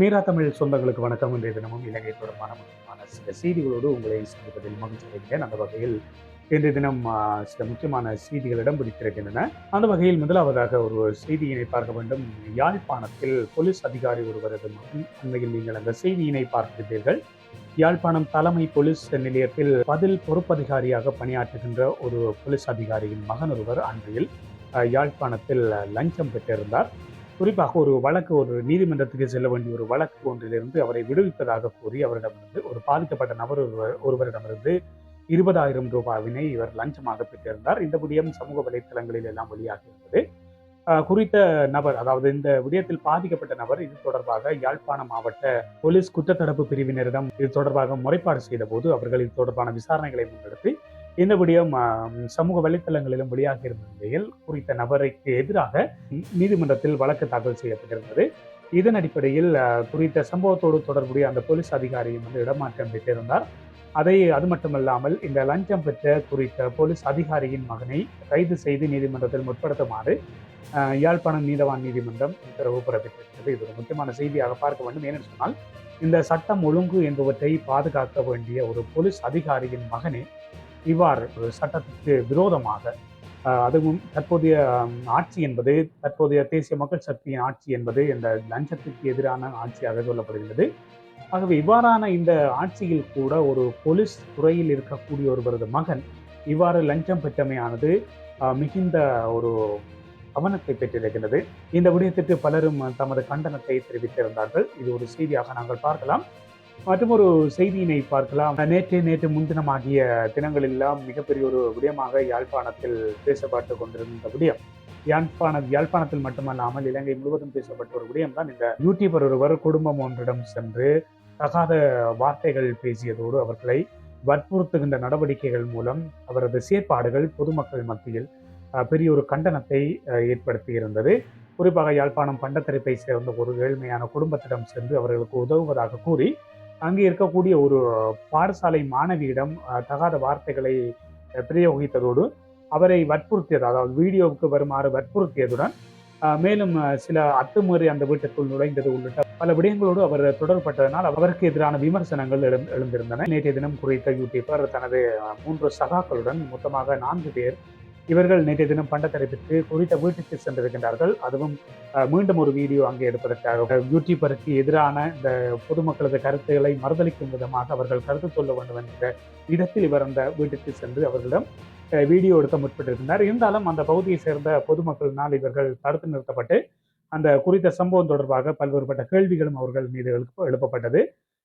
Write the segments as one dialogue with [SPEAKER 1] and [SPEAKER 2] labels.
[SPEAKER 1] மீரா தமிழ் சொந்தங்களுக்கு வணக்கம். இன்றைய தினமும் இலங்கை தொடர்பான முக்கியமான சில செய்திகளோடு உங்களை சந்திப்பதில் மகிழ்ச்சி அடைகிறேன். அந்த வகையில் இன்றைய தினம் சில முக்கியமான செய்திகள் இடம் பிடித்திருக்கின்றன அந்த வகையில் முதலாவதாக ஒரு செய்தியினை பார்க்க வேண்டும். யாழ்ப்பாணத்தில் போலீஸ் அதிகாரி ஒருவரது மகன் அண்மையில் நீங்கள் அந்த செய்தியினை பார்த்திருப்பீர்கள். யாழ்ப்பாணம் தலைமை போலீஸ் நிலையத்தில் பதில் பொறுப்பதிகாரியாக பணியாற்றுகின்ற ஒரு போலீஸ் அதிகாரியின் மகன் ஒருவர் அன்றையில் யாழ்ப்பாணத்தில் லஞ்சம் பெற்றிருந்தார். குறிப்பாக ஒரு வழக்கு ஒரு நீதிமன்றத்துக்கு செல்ல வேண்டிய ஒரு வழக்கு ஒன்றிலிருந்து அவரை விடுவிப்பதாக கூறி அவரிடமிருந்து ஒரு பாதிக்கப்பட்ட நபர் ஒருவர் ஒருவரிடமிருந்து இருபதாயிரம் ரூபாவினை இவர் லஞ்சமாக பெற்றிருந்தார். இந்த விடயம் சமூக வலைத்தளங்களில் எல்லாம் வெளியாகி இருந்தது குறித்த நபர் அதாவது இந்த விடயத்தில் பாதிக்கப்பட்ட நபர் இது தொடர்பாக யாழ்ப்பாணம் மாவட்ட போலீஸ் குற்றத்தடுப்பு பிரிவினரிடம் இது தொடர்பாக முறைப்பாடு செய்த போது அவர்கள் இது தொடர்பான விசாரணைகளை முன்னெடுத்து இந்த சமூக வலைத்தளங்களிலும் வெளியாக இருந்த நிலையில் குறித்த நபருக்கு எதிராக நீதிமன்றத்தில் வழக்கு தாக்கல் செய்யப்பட்டிருந்தது. இதன் அடிப்படையில் குறித்த சம்பவத்தோடு தொடர்புடைய அந்த போலீஸ் அதிகாரியும் வந்து இடமாற்றம் பெற்றிருந்தார். அதை அது மட்டுமல்லாமல் இந்த லஞ்சம் பெற்ற குறித்த போலீஸ் அதிகாரியின் மகனை கைது செய்து நீதிமன்றத்தில் முற்படுத்துமாறு யாழ்ப்பாணம் நீதவான் நீதிமன்றம் உத்தரவு பிறப்பித்திருக்கிறது. இது ஒரு முக்கியமான செய்தியாக பார்க்க வேண்டும் ஏனென்று சொன்னால் இந்த சட்டம் ஒழுங்கு என்பவற்றை பாதுகாக்க வேண்டிய ஒரு போலீஸ் அதிகாரியின் மகனே இவ்வாறு ஒரு சட்டத்துக்கு விரோதமாக அதுவும் தற்போதைய ஆட்சி என்பது தற்போதைய தேசிய மக்கள் சக்தியின் ஆட்சி என்பது இந்த லஞ்சத்துக்கு எதிரான ஆட்சியாக சொல்லப்படுகிறது ஆகவே இவ்வாறான இந்த ஆட்சியில் கூட ஒரு போலீஸ் துறையில் இருக்கக்கூடிய ஒருவரது மகன் இவ்வாறு லஞ்சம் பெற்றமையானது மிகுந்த ஒரு கவனத்தை பெற்றிருக்கிறது இந்த விடயத்திற்கு பலரும் தமது கண்டனத்தை தெரிவித்திருந்தார்கள். இது ஒரு செய்தியாக நாங்கள் பார்க்கலாம். மற்றும் ஒரு செய்தியினை பார்க்கலாம். நேற்று நேற்று முன்தினம் ஆகிய தினங்களெல்லாம் மிகப்பெரிய ஒரு விடயமாக யாழ்ப்பாணத்தில் பேசப்பட்டு கொண்டிருந்த விடயம். யாழ்ப்பாண யாழ்ப்பாணத்தில் மட்டுமல்லாமல் இலங்கை முழுவதும் பேசப்பட்ட ஒரு விடயம் தான் இந்த யூடியூபர் ஒருவர் குடும்பம் ஒன்றிடம் சென்று தகாத வார்த்தைகள் பேசியதோடு அவர்களை வற்புறுத்துகின்ற நடவடிக்கைகள் மூலம் அவரது செயற்பாடுகள் பொதுமக்கள் மத்தியில் பெரிய ஒரு கண்டனத்தை ஏற்படுத்தி ஏற்படுத்தியிருந்தது. குறிப்பாக யாழ்ப்பாணம் பண்டத்தரிப்பை சேர்ந்த ஒரு ஏழ்மையான குடும்பத்திடம் சென்று அவர்களுக்கு உதவுவதாக கூறி அங்கே இருக்கக்கூடிய ஒரு பாடசாலை மாணவியிடம் தகாத வார்த்தைகளை பிரயோகித்ததோடு அவரை வற்புறுத்தியது அதாவது வீடியோவுக்கு வருமாறு வற்புறுத்தியதுடன் மேலும் சில அத்துமுறை அந்த வீட்டுக்குள் நுழைந்தது உள்ளிட்ட பல விடயங்களோடு அவர் தொடர்பட்டதனால் அவருக்கு எதிரான விமர்சனங்கள் எழு எழுந்திருந்தன. நேற்றைய தினம் குறித்த யூடியூபர் தனது மூன்று சகாக்களுடன் மொத்தமாக நான்கு பேர் இவர்கள் நேற்றைய தினம் பண்டத்தரப்பிற்கு குறித்த வீட்டுக்கு சென்றிருக்கின்றார்கள். அதுவும் மீண்டும் ஒரு வீடியோ அங்கே எடுப்பதற்காக. யூடியூபருக்கு எதிரான இந்த பொதுமக்களது கருத்துக்களை மறுதளிக்கும் விதமாக அவர்கள் கருத்து சொல்ல வேண்டும் என்ற விதத்தில் இவர் அந்த வீட்டுக்கு சென்று அவர்களிடம் வீடியோ எடுக்க முற்பட்டிருந்தார் இருந்தாலும் அந்த பகுதியை சேர்ந்த பொதுமக்களினால் இவர்கள் தடுத்து நிறுத்தப்பட்டு அந்த குறித்த சம்பவம் தொடர்பாக பல்வேறுபட்ட கேள்விகளும் அவர்கள் மீது எழுப்பப்பட்டது.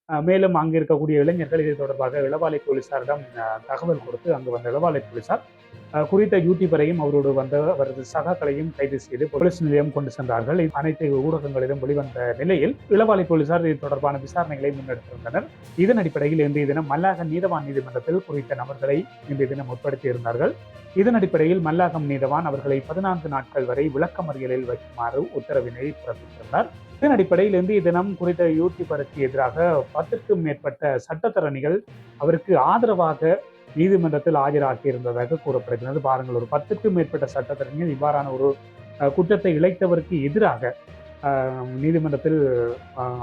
[SPEAKER 1] மேலும் அங்கே இருக்கக்கூடிய இளைஞர்கள் இது தொடர்பாக இளவாலை போலீசாரிடம் தகவல் கொடுத்து அங்கு வந்த இளவாலை போலீசார் குறித்த யூடியூபரையும் அவரோடு வந்த அவரது சகாக்களையும் கைது செய்து போலீஸ் நிலையம் கொண்டு சென்றார்கள். அனைத்து ஊடகங்களிலும் வெளிவந்த நிலையில் இளவாலை போலீசார் இது தொடர்பான விசாரணைகளை முன்னெடுத்திருந்தனர். இதன் அடிப்படையில் இன்றைய தினம் மல்லாகம் நீதவான் நீதிமன்றத்தில் குறித்த நபர்களை இன்றைய தினம் உட்படுத்தியிருந்தார்கள் இருந்தார்கள். இதன் அடிப்படையில் மல்லாகம் நீதவான் அவர்களை பதினான்கு நாட்கள் வரை விளக்கமறியலில் வைக்குமாறு உத்தரவினை பிறப்பித்திருந்தார். இதன் அடிப்படையில் இன்றைய தினம் குறித்த யூடியூபருக்கு எதிராக பத்திற்கும் மேற்பட்ட சட்டத்தரணிகள் அவருக்கு ஆதரவாக நீதிமன்றத்தில் ஆஜராகி இருந்ததாக கூறப்படுகிறது பாருங்கள் ஒரு பத்துக்கும் மேற்பட்ட சட்டத்தரணிகள் இவ்வாறான ஒரு குற்றத்தை இழைத்தவருக்கு எதிராக நீதிமன்றத்தில்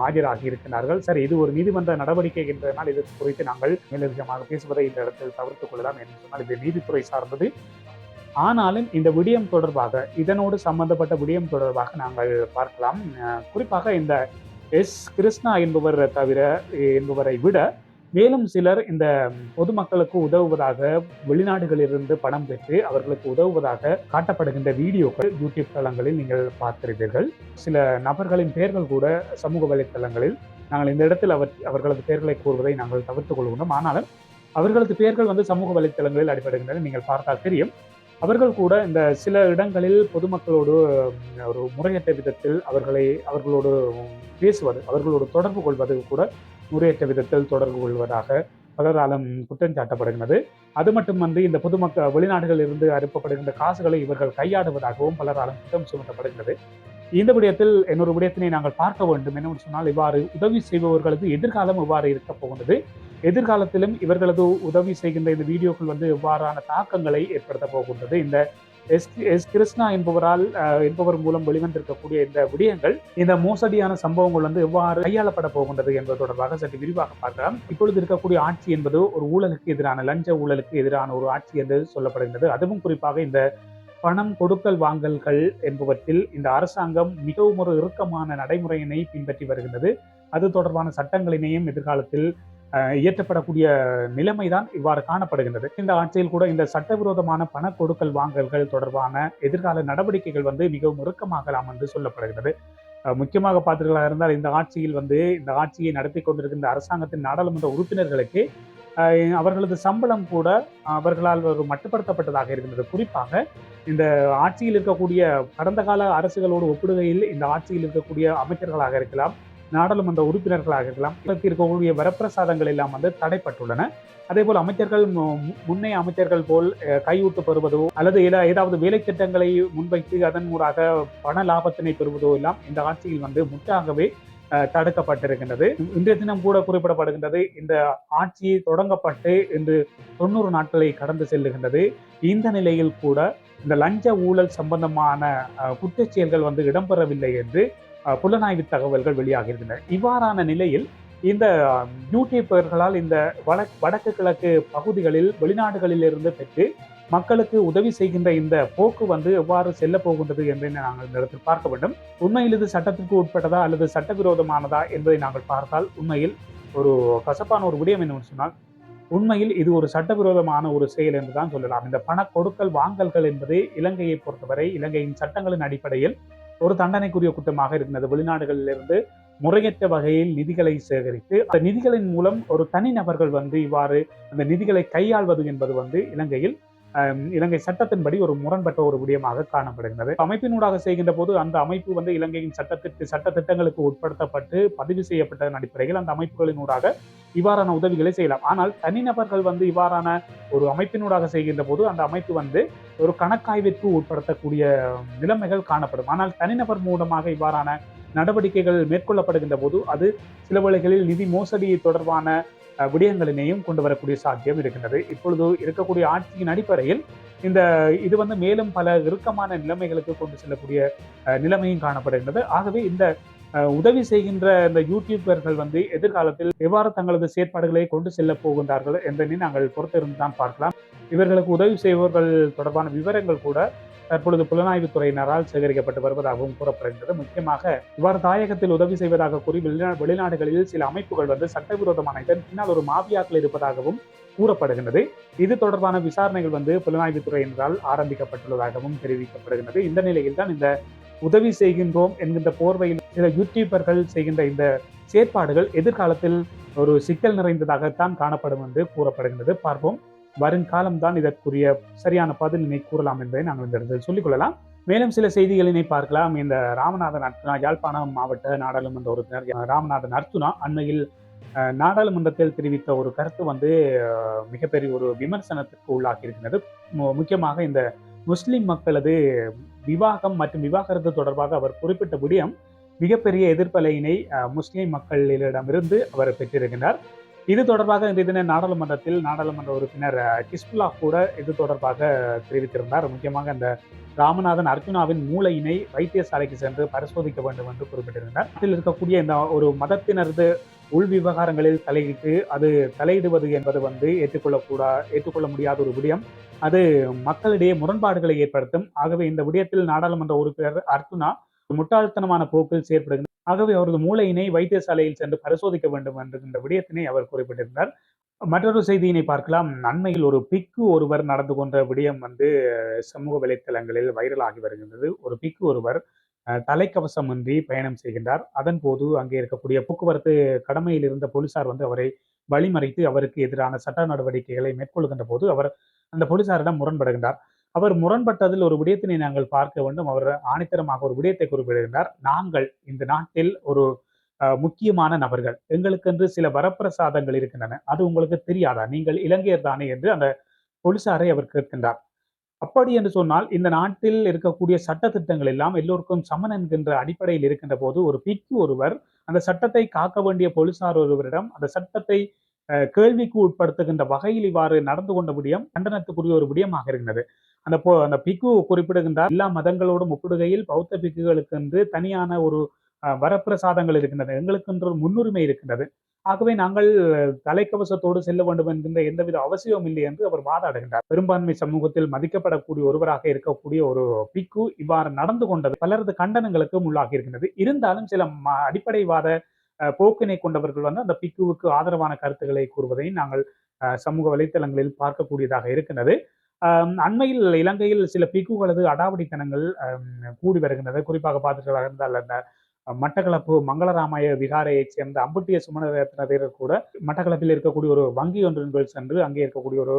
[SPEAKER 1] ஆஜராகி இருக்கிறார்கள் சரி இது ஒரு நீதிமன்ற நடவடிக்கை என்றதனால் இது குறித்து நாங்கள் மேலதிகமாக பேசுவதை இந்த இடத்தில் தவிர்த்துக் கொள்ளலாம் என்று சொன்னால் இது நீதித்துறை சார்ந்தது. ஆனாலும் இந்த விடயம் தொடர்பாக இதனோடு சம்பந்தப்பட்ட விடயம் தொடர்பாக நாங்கள் பார்க்கலாம். குறிப்பாக இந்த எஸ் கிருஷ்ணா என்பவர் தவிர என்பவரை விட மேலும் சிலர் இந்த பொதுமக்களுக்கு உதவுவதாக வெளிநாடுகளிலிருந்து பணம் பெற்று அவர்களுக்கு உதவுவதாக காட்டப்படுகின்ற வீடியோக்கள் யூடியூப் தளங்களில் நீங்கள் பார்த்திருப்பீர்கள். சில நபர்களின் பெயர்கள் கூட சமூக வலைத்தளங்களில் நாங்கள் இந்த இடத்தில் அவர் அவர்களது பெயர்களை கூறுவதை நாங்கள் தவிர்த்துக் கொள்கின்றோம். ஆனாலும் அவர்களது பெயர்கள் வந்து சமூக வலைத்தளங்களில் அடிபடுகின்றன. நீங்கள் பார்த்தால் தெரியும். அவர்கள் கூட இந்த சில இடங்களில் பொதுமக்களோடு ஒரு முறையற்ற விதத்தில் அவர்களை அவர்களோடு பேசுவது அவர்களோடு தொடர்பு கொள்வது கூட முறையற்ற விதத்தில் தொடர்பு கொள்வதாக பலராலும் குற்றம் சாட்டப்படுகிறது அது மட்டுமன்றி இந்த பொதுமக்கள் வெளிநாடுகளில் இருந்து அனுப்பப்படுகின்ற காசுகளை இவர்கள் கையாடுவதாகவும் பலராலும் குற்றம் சுமத்தப்படுகிறது இந்த விடயத்தில் இன்னொரு விடயத்தினை நாங்கள் பார்க்க வேண்டும். என்னவென்று சொன்னால் இவ்வாறு உதவி செய்பவர்களுக்கு எதிர்காலம் இவ்வாறு இருக்க போகின்றது. எதிர்காலத்திலும் இவர்களது உதவி செய்கின்ற இந்த வீடியோக்கள் வந்து இவ்வாறான தாக்கங்களை ஏற்படுத்த போகின்றது. இந்த எஸ் எஸ் கிருஷ்ணா என்பவரால் என்பவர் மூலம் வெளிவந்திருக்கக்கூடிய இந்த விடயங்கள் இந்த மோசடியான சம்பவங்கள் வந்து எவ்வாறு கையாளப்பட போகின்றது என்பது தொடர்பாக சற்று விரிவாக பார்க்கலாம். இப்பொழுது இருக்கக்கூடிய ஆட்சி என்பது ஒரு ஊழலுக்கு எதிரான லஞ்ச ஊழலுக்கு எதிரான ஒரு ஆட்சி என்று சொல்லப்படுகின்றது. அதுவும் குறிப்பாக இந்த பணம் கொடுக்கல் வாங்கல்கள் என்பவற்றில் இந்த அரசாங்கம் மிகவும் ஒரு இறுக்கமான நடைமுறையினை பின்பற்றி வருகின்றது. அது தொடர்பான சட்டங்களினையும் எதிர்காலத்தில் இயற்றப்படக்கூடிய இயற்றப்படக்கூடிய நிலைமைதான் இவ்வாறு காணப்படுகின்றது. இந்த ஆட்சியில் கூட இந்த சட்டவிரோதமான பண கொடுக்கல் வாங்கல்கள் தொடர்பான எதிர்கால நடவடிக்கைகள் வந்து மிகவும் இறுக்கமாகலாம் என்று சொல்லப்படுகிறது. முக்கியமாக பார்த்தீர்களா இருந்தால் இந்த ஆட்சியில் வந்து இந்த ஆட்சியை நடத்தி கொண்டிருக்கின்ற அரசாங்கத்தின் நாடாளுமன்ற உறுப்பினர்களுக்கு அவர்களது சம்பளம் கூட அவர்களால் ஒரு மட்டுப்படுத்தப்பட்டதாக இருக்கின்றது. குறிப்பாக இந்த ஆட்சியில் இருக்கக்கூடிய கடந்த கால அரசுகளோடு ஒப்பிடுகையில் இந்த ஆட்சியில் இருக்கக்கூடிய அமைச்சர்களாக இருக்கலாம் நாடாளுமன்ற உறுப்பினர்களாக இருக்கலாம். இருக்கக்கூடிய வரப்பிரசாதங்கள் எல்லாம் வந்து தடைப்பட்டுள்ளன. அதே போல் அமைச்சர்கள் மு- முன்னைய அமைச்சர்கள் போல் அஹ், கையூட்டு பெறுவதோ அல்லது ஏதா- ஏதாவது வேலை திட்டங்களை முன்வைத்து அதன் மூலமாக பண லாபத்தினை பெறுவதோ எல்லாம் இந்த ஆட்சியில் வந்து முற்றாகவே தடுக்கப்பட்டிருக்கின்றது. இன்றைய தினம் கூட குறிப்பிடப்படுகின்றது இந்த ஆட்சி தொடங்கப்பட்டு இன்று தொண்ணூறு நாட்களை கடந்து செல்லுகின்றது. இந்த நிலையில் கூட இந்த லஞ்ச ஊழல் சம்பந்தமான குற்றச்செயல்கள் வந்து இடம்பெறவில்லை என்று புலனாய்வு தகவல்கள் வெளியாகியிருக்கின்றன இவ்வாறான நிலையில் இந்த யூடியூபர்களால் இந்த வட வடக்கு கிழக்கு பகுதிகளில் வெளிநாடுகளில் இருந்து பெற்று மக்களுக்கு உதவி செய்கின்ற இந்த போக்கு வந்து எவ்வாறு செல்ல போகின்றது என்பதை நாங்கள் இந்த இடத்தில் பார்க்க வேண்டும். உண்மையில் இது சட்டத்திற்கு உட்பட்டதா அல்லது சட்டவிரோதமானதா என்பதை நாங்கள் பார்த்தால் உண்மையில் ஒரு கசப்பான ஒரு விடயம் என்னவென்று சொன்னால் உண்மையில் இது ஒரு சட்டவிரோதமான ஒரு செயல் என்று தான் சொல்லலாம். இந்த பண கொடுக்கல் வாங்கல்கள் என்பது இலங்கையை பொறுத்தவரை இலங்கையின் சட்டங்களின் அடிப்படையில் ஒரு தண்டனைக்குரிய குற்றமாக இருந்தது. வெளிநாடுகளிலிருந்து முறையற்ற வகையில் நிதிகளை சேகரித்து அந்த நிதிகளின் மூலம் ஒரு தனிநபர்கள் வந்து இவ்வாறு அந்த நிதிகளை கையாள்வது என்பது வந்து இலங்கையில் இலங்கை சட்டத்தின்படி ஒரு முரண்பட்ட ஒரு விடயமாக காணப்படுகிறது. அமைப்பினூடாக செய்கின்ற போது அந்த அமைப்பு வந்து இலங்கையின் சட்டத்திற்கு சட்ட திட்டங்களுக்கு உட்படுத்தப்பட்டு பதிவு செய்யப்பட்டதன் அடிப்படையில் அந்த அமைப்புகளினூடாக இவ்வாறான உதவிகளை செய்யலாம். ஆனால் தனிநபர்கள் வந்து இவ்வாறான ஒரு அமைப்பினூடாக செய்கின்ற போது அந்த அமைப்பு வந்து ஒரு கணக்காய்விற்கு உட்படுத்தக்கூடிய நிலைமைகள் காணப்படும். ஆனால் தனிநபர் மூலமாக இவ்வாறான நடவடிக்கைகள் மேற்கொள்ளப்படுகின்ற போது அது சில வேளைகளில் நிதி மோசடி தொடர்பான விடயங்களினையும் கொண்டு வரக்கூடிய சாத்தியம் இருக்கின்றது. இப்பொழுது இருக்கக்கூடிய ஆட்சியின் அடிப்படையில் இந்த இது வந்து மேலும் பல இறுக்கமான நிலைமைகளுக்கு கொண்டு செல்லக்கூடிய நிலைமையும் காணப்படுகின்றது. ஆகவே இந்த உதவி செய்கின்ற இந்த யூடியூபர்கள் வந்து எதிர்காலத்தில் எவ்வாறு தங்களது செயற்பாடுகளை கொண்டு செல்ல போகின்றார்கள் என்பதை நாங்கள் பொறுத்திருந்து தான் பார்க்கலாம். இவர்களுக்கு உதவி செய்பவர்கள் தொடர்பான விவரங்கள் கூட தற்பொழுது புலனாய்வுத் துறையினரால் சேகரிக்கப்பட்டு வருவதாகவும் கூறப்படுகின்றது. முக்கியமாக இவ்வாறு தாயகத்தில் உதவி செய்வதாக கூறி வெளிநா வெளிநாடுகளில் சில அமைப்புகள் வந்து சட்டவிரோதமான இதன் பின்னால் ஒரு மாபியாக்கள் இருப்பதாகவும் கூறப்படுகின்றது. இது தொடர்பான விசாரணைகள் வந்து புலனாய்வுத் துறையினரால் ஆரம்பிக்கப்பட்டுள்ளதாகவும் தெரிவிக்கப்படுகின்றது. இந்த நிலையில் தான் இந்த உதவி செய்கின்றோம் என்கின்ற போர்வையில் சில யூடியூபர்கள் செய்கின்ற இந்த செயற்பாடுகள் எதிர்காலத்தில் ஒரு சிக்கல் நிறைந்ததாகத்தான் காணப்படும் என்று கூறப்படுகின்றது. பார்ப்போம். வருங்காலம்தான் இதற்குரிய சரியான பதிலினை கூறலாம் என்பதை நாங்கள் இந்த இடத்தில் சொல்லிக் கொள்ளலாம். மேலும் சில செய்திகளினை பார்க்கலாம். இந்த ராமநாதன் அர்ச்சுனா யாழ்ப்பாணம் மாவட்ட நாடாளுமன்ற உறுப்பினர் ராமநாதன் அர்த்துனா அண்மையில் நாடாளுமன்றத்தில் தெரிவித்த ஒரு கருத்து வந்து மிகப்பெரிய ஒரு விமர்சனத்திற்கு உள்ளாகி இருக்கிறது மு- முக்கியமாக இந்த முஸ்லிம் மக்களது விவாகம் மற்றும் விவாகரத்து தொடர்பாக அவர் குறிப்பிட்ட விடயம் மிகப்பெரிய எதிர்ப்பலையினை முஸ்லீம் முஸ்லிம் மக்களிடமிருந்து அவர் பெற்றிருக்கின்றார். இது தொடர்பாக இன்றைய தின நாடாளுமன்றத்தில் நாடாளுமன்ற உறுப்பினர் கிஸ்புல்லா கூட இது தொடர்பாக தெரிவித்திருந்தார். முக்கியமாக இந்த ராமநாதன் அர்ஜுனாவின் மூளையினை வைத்தியசாலைக்கு சென்று பரிசோதிக்க வேண்டும் என்று குறிப்பிட்டிருந்தார். இதில் இருக்கக்கூடிய இந்த ஒரு மதத்தினரது உள் விவகாரங்களில் தலையிட்டு அது தலையிடுவது என்பது வந்து ஏற்றுக்கொள்ளக்கூடா ஏற்றுக்கொள்ள முடியாத ஒரு விடயம். அது மக்களிடையே முரண்பாடுகளை ஏற்படுத்தும். ஆகவே இந்த விடயத்தில் நாடாளுமன்ற உறுப்பினர் அர்த்துனா முட்டாள்தனமான போக்கில் செயற்படுகின்றார் ஆகவே அவரது மூளையினை வைத்தியசாலையில் சென்று பரிசோதிக்க வேண்டும் என்கின்ற விடயத்தினை அவர் குறிப்பிட்டிருந்தார். மற்றொரு செய்தியினை பார்க்கலாம். அண்மையில் ஒரு பிக்கு ஒருவர் நடந்து கொண்ட விடயம் வந்து சமூக வலைத்தளங்களில் வைரலாகி வருகின்றது. ஒரு பிக்கு ஒருவர் தலைக்கவசமின்றி பயணம் செய்கின்றார். அதன் போது அங்கே இருக்கக்கூடிய போக்குவரத்து கடமையில் இருந்த போலீசார் வந்து அவரை வழிமறைத்து அவருக்கு எதிரான சட்ட நடவடிக்கைகளை மேற்கொள்கின்ற போது அவர் அந்த போலீசாரிடம் முரண்படுகின்றார். அவர் முரண்பட்டதில் ஒரு விடயத்தினை நாங்கள் பார்க்க வேண்டும். அவர் ஆணித்தரமாக ஒரு விடயத்தை குறிப்பிடுகின்றார். நாங்கள் இந்த நாட்டில் ஒரு முக்கியமான நபர்கள். எங்களுக்கென்று சில வரப்பிரசாதங்கள் இருக்கின்றன. அது உங்களுக்கு தெரியாதா? நீங்கள் இலங்கையர் தானே? என்று அந்த போலீசாரை அவர் கேட்கின்றார். அப்படி என்று சொன்னால் இந்த நாட்டில் இருக்கக்கூடிய சட்ட திட்டங்கள் எல்லாம் எல்லோருக்கும் சமன் என்கின்ற அடிப்படையில் இருக்கின்ற போது ஒரு பிக்கு ஒருவர் அந்த சட்டத்தை காக்க வேண்டிய போலீசார் ஒருவரிடம் அந்த சட்டத்தை அஹ், கேள்விக்கு உட்படுத்துகின்ற வகையில் இவ்வாறு நடந்து கொண்ட விடயம் கண்டனத்துக்குரிய ஒரு விடயமாக இருக்கின்றது அந்த போ அந்த பிக்கு குறிப்பிடுகின்றார் எல்லா மதங்களோடும் ஒப்பிடுகையில் பௌத்த பிக்குகளுக்கு என்று தனியான ஒரு வரப்பிரசாதங்கள் இருக்கின்றன எங்களுக்கென்று ஒரு முன்னுரிமை இருக்கின்றது. ஆகவே நாங்கள் தலைக்கவசத்தோடு செல்ல வேண்டும் என்கின்ற எந்தவித அவசியமும் இல்லை என்று அவர் வாதாடுகின்றார். பெரும்பான்மை சமூகத்தில் மதிக்கப்படக்கூடிய ஒருவராக இருக்கக்கூடிய ஒரு பிக்கு இவ்வாறு நடந்து கொண்டது பலரது கண்டனங்களுக்கும் உள்ளாகி இருக்கின்றது. இருந்தாலும் சில ம- அடிப்படைவாத அஹ், போக்கினை கொண்டவர்கள் வந்து அந்த பிக்குவுக்கு ஆதரவான கருத்துக்களை கூறுவதை நாங்கள் சமூக வலைத்தளங்களில் பார்க்கக்கூடியதாக இருக்கின்றது. அண்மையில் இலங்கையில் சில பிக்குகளது அடாவடித்தனங்கள் கூடி வருகின்றது. குறிப்பாக பார்த்தீர்களாக இருந்தால் அந்த மட்டக்களப்பு மங்களராமாய விகாரையைச் சேர்ந்த அம்புட்டிய சுமணரத்னர் கூட மட்டக்களப்பில் இருக்கக்கூடிய ஒரு வங்கி ஒன்றின் சென்று அங்கே இருக்கக்கூடிய ஒரு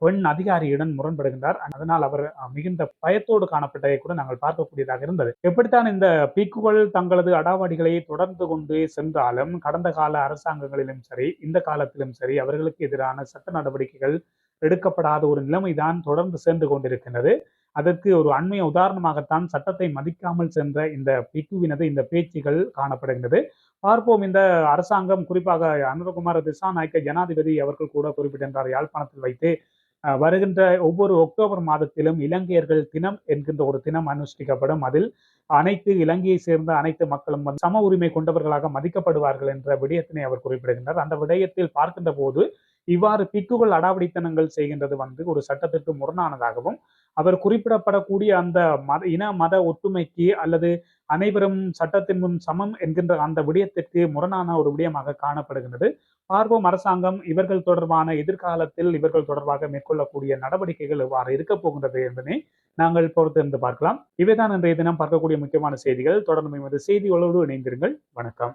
[SPEAKER 1] பெண் அதிகாரியுடன் முரண்படுகின்றார். அதனால் அவர் மிகுந்த பயத்தோடு காணப்பட்டதை கூட நாங்கள் பார்க்கக்கூடியதாக இருந்தது. எப்படித்தான் இந்த பீக்குகள் தங்களது அடாவடிகளை தொடர்ந்து கொண்டு சென்றாலும் கடந்த கால அரசாங்கங்களிலும் சரி இந்த காலத்திலும் சரி அவர்களுக்கு எதிரான சட்ட நடவடிக்கைகள் எடுக்கப்படாத ஒரு நிலைமைதான் தொடர்ந்து சென்று கொண்டிருக்கின்றது. அதற்கு ஒரு அண்மைய உதாரணமாகத்தான் சட்டத்தை மதிக்காமல் சென்ற இந்த பிக்குவினது இந்த பேச்சுகள் காணப்படுகின்றது. பார்ப்போம். இந்த அரசாங்கம் குறிப்பாக அனுரகுமார் திசாநாயக்க ஜனாதிபதி அவர்கள் கூட குறிப்பிட்டிருந்தார். யாழ்ப்பாணத்தில் வைத்து வருகின்ற ஒவ்வொரு அக்டோபர் மாதத்திலும் இலங்கையர்கள் தினம் என்கின்ற ஒரு தினம் அனுஷ்டிக்கப்படும். அதில் அனைத்து இலங்கையை சேர்ந்த அனைத்து மக்களும் சம உரிமை கொண்டவர்களாக மதிக்கப்படுவார்கள் என்ற விடயத்தினை அவர் குறிப்பிடுகின்றார். அந்த விடயத்தில் பார்க்கின்ற போது இவ்வாறு பிக்குகள் அடாவடித்தனங்கள் செய்கின்றது வந்து ஒரு சட்டத்திற்கு முரணானதாகவும் அவர் குறிப்பிடப்படக்கூடிய அந்த மத இன மத ஒற்றுமைக்கு அல்லது அனைவரும் சட்டத்தின் முன் சமம் என்கின்ற அந்த விடயத்திற்கு முரணான ஒரு விடயமாக காணப்படுகின்றது. பார்வோம் அரசாங்கம் இவர்கள் தொடர்பான எதிர்காலத்தில் இவர்கள் தொடர்பாக மேற்கொள்ளக்கூடிய நடவடிக்கைகள் எவ்வாறு இருக்க போகின்றது என்பதை நாங்கள் பொறுத்திருந்து பார்க்கலாம். இவைதான் இன்றைய தினம் பார்க்கக்கூடிய முக்கியமான செய்திகள். தொடர்ந்து செய்திகளோடு இணைந்திருங்கள். வணக்கம்.